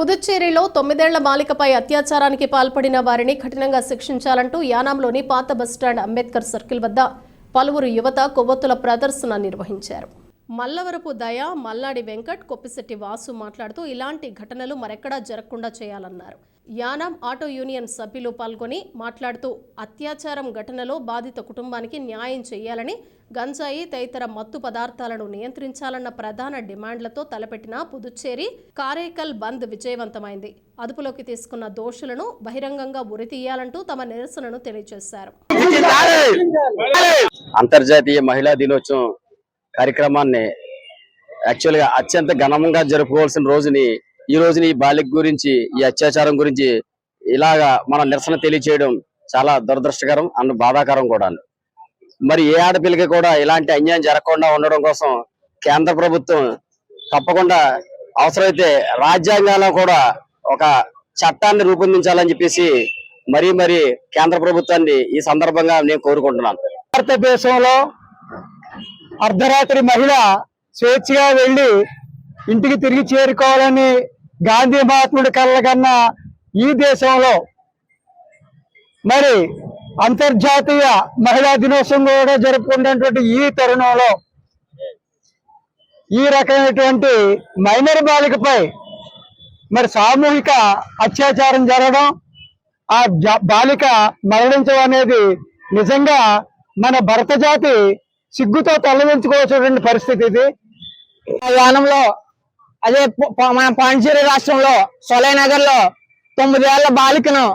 పుదుచ్చేరిలో తొమ్మిదేళ్ళ బాలికపై అత్యాచారానికి పాల్పడిన వారిని కఠినంగా శిక్షించాలంటూ యానాంలోని పాత బస్టాండ్ అంబేద్కర్ సర్కిల్ వద్ద పలువురు యువత కొవ్వొత్తుల ప్రదర్శన నిర్వహించారు. మల్లవరపు దయ మల్లాడి వెంకట్ కొప్పిశెట్టి వాసు మాట్లాడుతూ ఇలాంటి ఘటనలు మరెక్కడా జరగకుండా చేయాలన్నారు. యానాం ఆటో యూనియన్ సభ్యులు పాల్గొని మాట్లాడుతూ అత్యాచారం ఘటనలో బాధిత కుటుంబానికి న్యాయం చేయాలని గంజాయి తదితర మత్తు పదార్థాలను నియంత్రించాలన్న ప్రధాన డిమాండ్లతో తలపెట్టిన పుదుచ్చేరి కారేకల్ బంద్ విజయవంతమైంది. అదుపులోకి తీసుకున్న దోషులను బహిరంగంగా ఉరితీయాలంటూ తమ నిరసనను తెలియజేశారు. అంతర్జాతీయ మహిళా దినోత్సవం కార్యక్రమాన్ని యాక్చువల్గా అత్యంత ఘనంగా జరుపుకోవాల్సిన రోజుని ఈ రోజుని ఈ బాలిక గురించి ఈ అత్యాచారం గురించి ఇలాగా మన నిరసన తెలియచేయడం చాలా దురదృష్టకరం అన్న బాధాకరం కూడా. మరి ఏ ఆడపిల్లకి కూడా ఇలాంటి అన్యాయం జరగకుండా ఉండడం కోసం కేంద్ర ప్రభుత్వం తప్పకుండా అవసరమైతే రాజ్యాంగంలో కూడా ఒక చట్టాన్ని రూపొందించాలని చెప్పేసి మరీ మరీ కేంద్ర ప్రభుత్వాన్ని ఈ సందర్భంగా నేను కోరుకుంటున్నాను. భారతదేశంలో అర్ధరాత్రి మహిళ స్వేచ్ఛగా వెళ్ళి ఇంటికి తిరిగి చేరుకోవాలని గాంధీ మహాత్ముడి కళ్ళ కన్నా ఈ దేశంలో. మరి అంతర్జాతీయ మహిళా దినోత్సవం కూడా జరుపుకున్నటువంటి ఈ తరుణంలో ఈ రకమైనటువంటి మైనర్ బాలికపై మరి సామూహిక అత్యాచారం జరగడం ఆ బాలిక మరణించడం అనేది నిజంగా మన భరత జాతి సిగ్గుతో తలదించుకోవాల్సినటువంటి పరిస్థితి ఇది. యానంలో అదే మన పాండిచేరి రాష్ట్రంలో సొలైనగర్లో తొమ్మిదేళ్ళ బాలికను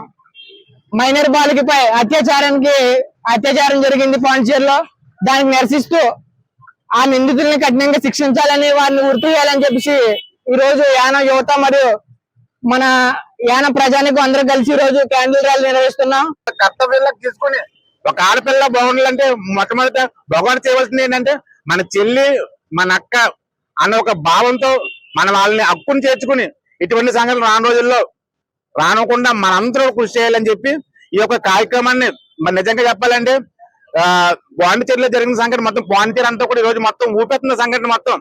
మైనర్ బాలికపై అత్యాచారానికి అత్యాచారం జరిగింది పాండిచేరిలో దానికి నిరసిస్తూ ఆ నిందితుల్ని కఠినంగా శిక్షించాలని వారిని ఉరితీయాలని చెప్పేసి ఈ రోజు యాన యువత మరియు మన యాన ప్రజానికి అందరూ కలిసి ఈ రోజు క్యాండిల్ ర్యాలీ నిర్వహిస్తున్నాం. కర్తవ్యంలోకి తీసుకొని ఒక ఆడపిల్ల బాగుండాలంటే మొట్టమొదట భగవాన్ చేయవలసింది ఏంటంటే మన చెల్లి మన అక్క అన్న ఒక భావంతో మన వాళ్ళని హక్కును చేర్చుకుని ఇటువంటి సంఘటనలు రాను రోజుల్లో రానకుండా మనందరూ కృషి చేయాలని చెప్పి ఈ యొక్క కార్యక్రమాన్ని మరి నిజంగా చెప్పాలంటే ఆ పాండిచేరిలో జరిగిన సంఘటన మొత్తం పాండిచేరి అంతా కూడా ఈ రోజు మొత్తం ఊపెత్తున్న సంఘటన మొత్తం.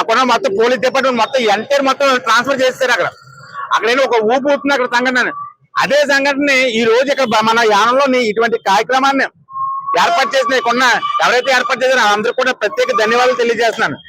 అక్కడ మొత్తం పోలీస్ డిపార్ట్మెంట్ మొత్తం ఎంటైర్ మొత్తం ట్రాన్స్ఫర్ చేస్తారు అక్కడ. అక్కడ ఒక ఊపు ఊపుతుంది అక్కడ సంఘటన. అదే సంఘటన ఈ రోజు ఇక్కడ మన యానంలో ఇటువంటి కార్యక్రమాన్ని ఏర్పాటు చేసిన కొన్న ఎవరైతే ఏర్పాటు చేశారో అందరూ కూడా ప్రత్యేక ధన్యవాదాలు తెలియజేస్తున్నాను.